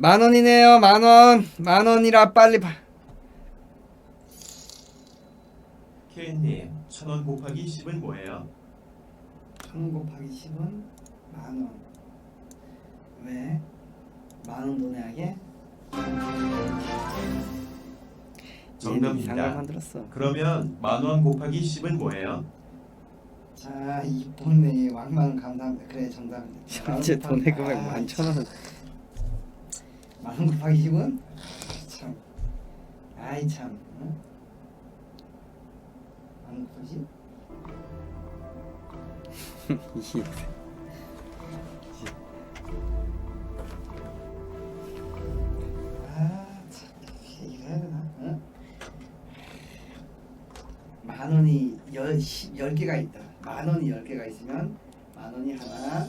만 원이네요 만 원 만 원이라 빨리 봐. 케인님, 천원 곱하기 10은 뭐예요? 천 곱하기 10은 만 원 왜? 만원 도내하게? 정답입니다. 이상을 만들었어 그러면 만 원 곱하기 10은 뭐예요? 자 이쁜네 왕만 감사합니다 그래 정답입니다 현재 돈의 금액 만 천 원 만원 곱하기 10은? 참 아이 참 응? 만원 곱하기 10? 아참 이거 해야 되나? 응? 만 원이 열, 십, 열 개가 있다. 만 원이 열 개가 있으면 만 원이 하나,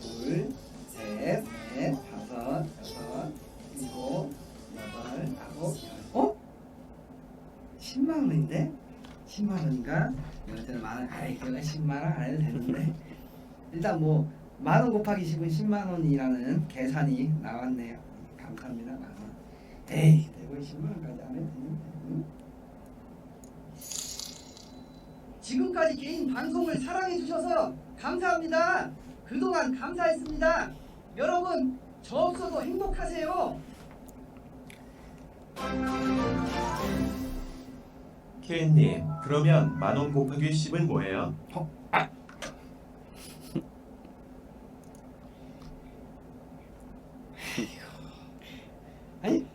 둘, 셋, 넷, 다섯, 여섯, 원인데? 10만 원인가? 이럴 때는 만 원, 아이 그거 10만 원안 해도 되는데 일단 뭐 만 원 곱하기 10은 10만 원이라는 계산이 나왔네요. 감사합니다. 만 원. 에이, 내고 10만 원까지 안 해도 되는데. 응? 지금까지 개인 방송을 사랑해 주셔서 감사합니다. 그동안 감사했습니다. 여러분 저 없어도 행복하세요. 케인님, 그러면 만원 곱하기 10은 뭐예요? 아니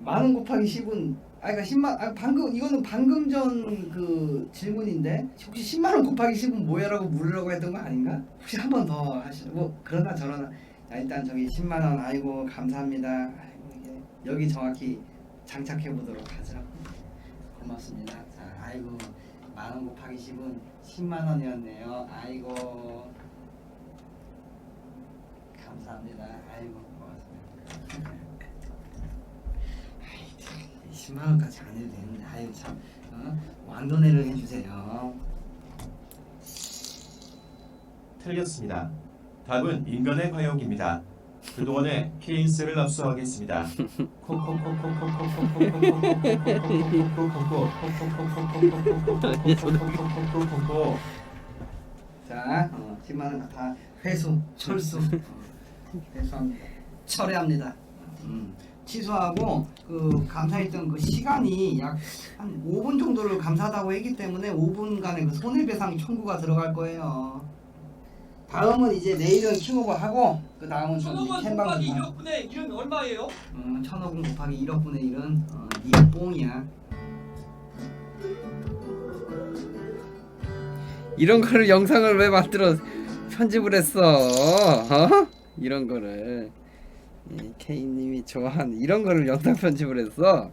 만원 곱하기 10은 아 그러니까 10만 아 방금 이거는 방금 전 그 질문인데 혹시 10만 원 곱하기 10은 뭐야라고 물으려고 했던 거 아닌가? 혹시 한 번 더 하시는 뭐 그러나 저러나 자, 일단 저기 10만 원 아이고 감사합니다. 아이고 이게 여기 정확히 장착해 보도록 하죠. 고맙습니다. 자 아이고 만원 곱하기 10은 10만 원이었네요. 아이고 감사합니다. 아이고 고맙습니다. 10만 원까지 안 해도 되는데 아유 참 어? 왕도내를 해주세요. 틀렸습니다. 답은 인간의 과욕입니다. 그동안의 케인스를 압수하겠습니다. 자, 어, 10만 원다 회수, 철수, 어, 회수합니다. 철회합니다. 음, 취소하고 그 감사했던 그 시간이 약 한 5분 정도를 감사하다고 했기 때문에 5분간의 그 손해배상 청구가 들어갈 거예요. 다음은 이제 내일은 킹오버 하고 그 다음은 천억원 캔방 곱하기 1억분의 1은 얼마예요? 어, 천억 원 곱하기 1억분의 1은 어, 네가 뽕이야. 이런 거를 영상을 왜 만들어 편집을 했어 어? 이런 거를 이 K님이 좋아하는 이런 거를 영상 편집을 했어